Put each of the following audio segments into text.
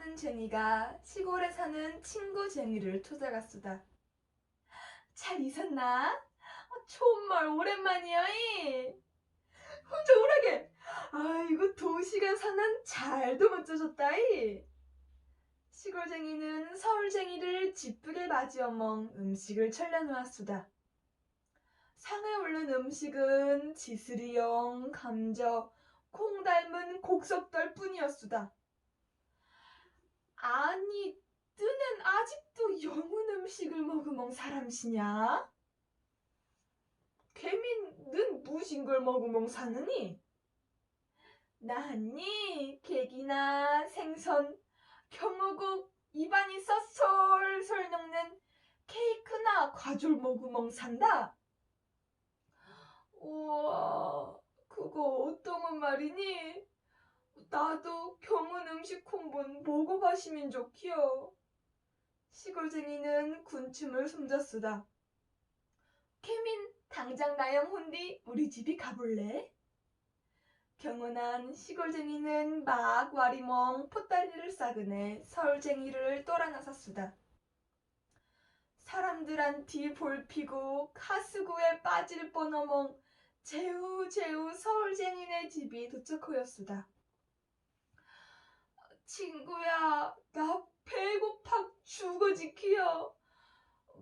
사는 쟁이가 시골에 사는 친구 쟁이를 찾아갔수다. 잘 있었나? 어, 정말 오랜만이야. 이. 혼자 오라게. 아이고 도시가 사는 잘도 멋져졌다. 이. 시골쟁이는 서울쟁이를 기쁘게 맞이어멍 음식을 차려놓았수다. 상에 올른 음식은 지스리용, 감저, 콩 닮은 곡석들 뿐이었수다. 아니, 뜨는 아직도 영훈 음식을 먹으멍 사람시냐? 개민는 무신 걸 먹으멍 사느니? 나니 개기나 생선, 경우국 입안이 써 솔솔 녹는 케이크나 과줄 먹으멍 산다. 우와, 그거 어떤 말이니? 나도 경운 음식 콩분 먹어봐시면 좋기요. 시골쟁이는 군침을 숨졌수다. 케민, 당장 나영 혼디 우리 집이 가볼래? 경운한 시골쟁이는 막 와리멍 포다리를 싸그네 서울쟁이를 또라나섰수다. 사람들한테 볼피고 카스고에 빠질 뻔어멍 제우제우 서울쟁이네 집이 도착하였수다. 친구야, 나 배고파 죽어지키여.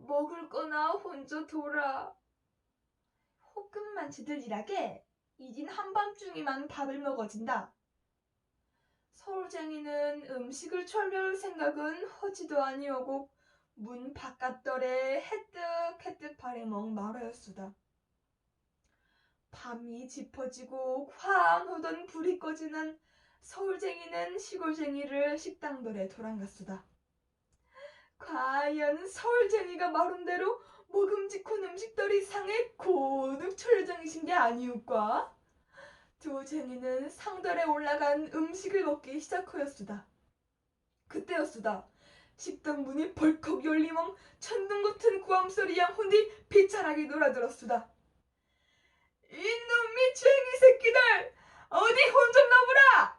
먹을 거나 혼자 돌아. 호끔만 지들이라게 이진 한밤중이만 밥을 먹어진다. 서울쟁이는 음식을 철려올 생각은 허지도 아니오고 문 바깥덜에 해뜩해뜩 바래멍 말하였수다. 밤이 짚어지고 황후던 불이 꺼지는 서울쟁이는 시골쟁이를 식당들에 돌아갔수다. 과연 서울쟁이가 말한 대로 먹음직한 음식들이 상에 고득 철저이신 게 아니올까? 두 쟁이는 상들에 올라간 음식을 먹기 시작하였수다. 그때였수다. 식당 문이 벌컥 열리멍 천둥 같은 구함소리 양 혼디 비찰하게 놀아들었수다. 이놈이 쟁이 새끼들! 어디 혼 좀 나보라!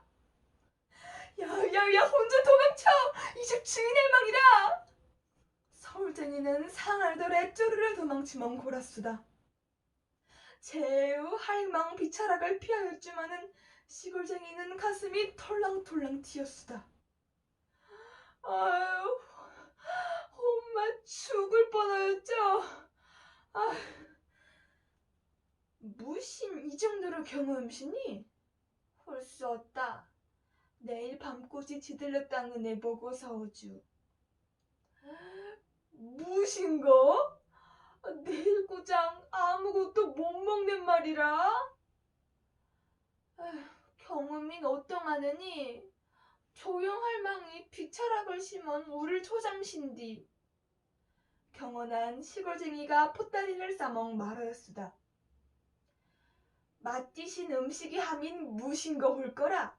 야야야 혼자 도망쳐! 이제 주인의 망이다! 서울쟁이는 상알들의 쪼르르 도망치멍 골았수다. 제우 할망 비차락을 피하였지만은 시골쟁이는 가슴이 털랑털랑 튀었수다. 아유, 엄마 죽을 뻔하였죠. 아휴, 무신 이 정도로 경험시니? 할수 없다. 내일 밤꽃이 지들렸다는 애 보고 서우주. 무신거? 내일 고장 아무것도 못 먹는 말이라? 에휴, 경음인 어떠하느니? 조용할 망이 비철학을 심은 우를 초잠신디. 경원한 시골쟁이가 포다리를 싸먹 말하였수다. 맛디신 음식이 함인 무신거 홀거라.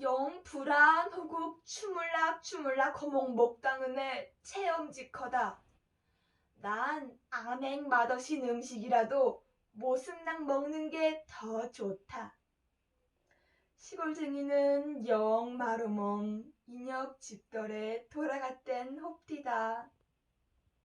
영 불안 호국 추물락 추물락 거목 먹당은에 체험직허다. 난 암행 맛없인 음식이라도 모습락 먹는 게 더 좋다. 시골쟁이는 영 마루멍 인역 집덜에 돌아갔댄 홉디다.